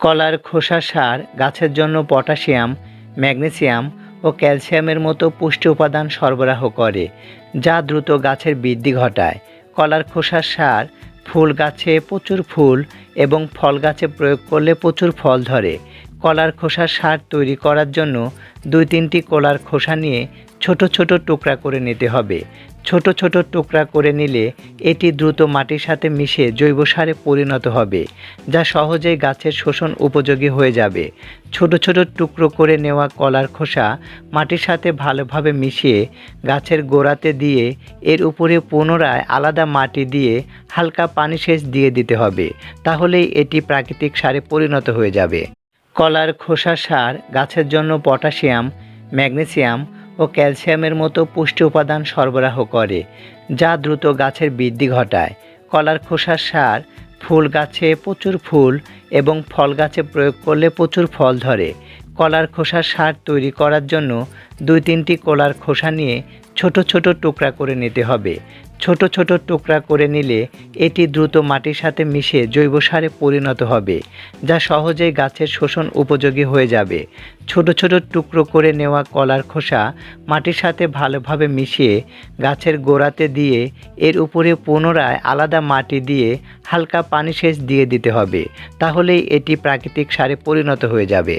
কলার খোসা সার, গাছের জন্য পটাশিয়াম, ম্যাগনেসিয়াম ও ক্যালসিয়ামের মতো পুষ্টি উপাদান সরবরাহ করে, যা দ্রুত গাছের বৃদ্ধি ঘটায়। কলার খোসার সার ফুল গাছে প্রচুর ফুল এবং ফল গাছে প্রয়োগ করলে প্রচুর ফল ধরে। কলার খোসার সার তৈরি করার জন্য দুই তিনটি কলার খোসা নিয়ে ছোট ছোট টুকরা করে নিতে হবে। ছোট ছোট টুকরা করে নিলে এটি দ্রুত মাটির সাথে মিশে জৈব সারে পরিণত হবে, যা সহজেই গাছের শোষণ উপযোগী হয়ে যাবে। ছোট ছোট টুকরো করে নেওয়া কলার খোসা মাটির সাথে ভালোভাবে মিশিয়ে গাছের গোড়াতে দিয়ে এর উপরে পুনরায় আলাদা মাটি দিয়ে হালকা পানি সেচ দিয়ে দিতে হবে, তাহলেই এটি প্রাকৃতিক সারে পরিণত হয়ে যাবে। কলার খোসা সার, গাছের জন্য পটাশিয়াম, ম্যাগনেসিয়াম ও ক্যালসিয়ামের মতো পুষ্টি উপাদান সরবরাহ করে, যা দ্রুত গাছের বৃদ্ধি ঘটায়। কলার খোসার সার ফুল গাছে প্রচুর ফুল এবং ফল গাছে প্রয়োগ করলে প্রচুর ফল ধরে। কলার খোসার সার তৈরি করার জন্য দুই তিনটি কলার খোসা নিয়ে ছোট ছোট টুকরা করে নিতে হবে। ছোট ছোট টুকরা করে নিলে এটি দ্রুত মাটির সাথে মিশে জৈব সারে পরিণত হবে, যা সহজেই গাছের শোষণ উপযোগী হয়ে যাবে। ছোট ছোট টুকরো করে নেওয়া কলার খোসা মাটির সাথে ভালোভাবে মিশিয়ে গাছের গোড়াতে দিয়ে এর উপরে পুনরায় আলাদা মাটি দিয়ে হালকা পানি সেচ দিয়ে দিতে হবে, তাহলেই এটি প্রাকৃতিক সারে পরিণত হয়ে যাবে।